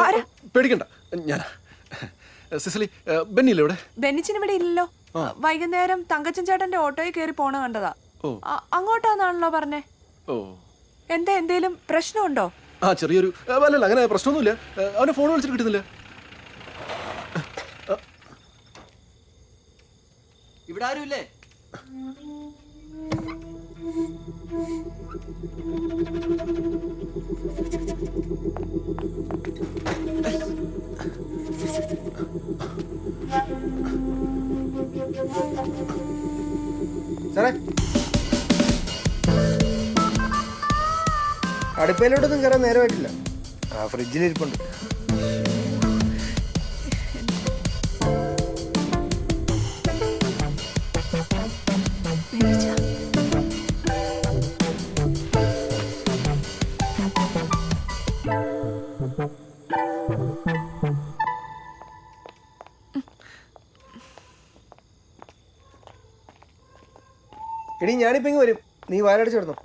ആരാ? പേടിക്കണ്ട. ഞാൻ സിസിലി ബെന്നില്ലേ ഇവിടെ? ബെന്നിച്ചിന് ഇവിടെ ഇല്ലല്ലോ. വൈകുന്നേരം തങ്കച്ചൻ ചേട്ടന്റെ ഓട്ടോയിൽ കയറി പോണ കണ്ടതാ. അങ്ങോട്ടാന്നാണല്ലോ പറഞ്ഞേ. ഓ. എന്താ എന്തേലും പ്രശ്നമുണ്ടോ? ആ ചെറിയൊരു അല്ലല്ല അങ്ങനെ പ്രശ്നമൊന്നുമില്ല. അവന് അവനെ ഫോൺ വിളിച്ചിട്ട് കിട്ടുന്നില്ല. ഇവിടെ ആരുമില്ലേ? സാറേ. അടുപ്പയിലോട്ടൊന്നും കയറാൻ നേരമായിട്ടില്ല. ആ ഫ്രിഡ്ജിലിരിപ്പുണ്ട് ബെന്നിച്ചാ. എടി ഞാനിപ്പോ ഇങ്ങ് വരും. നീ വാലടിച്ചു കിടന്നു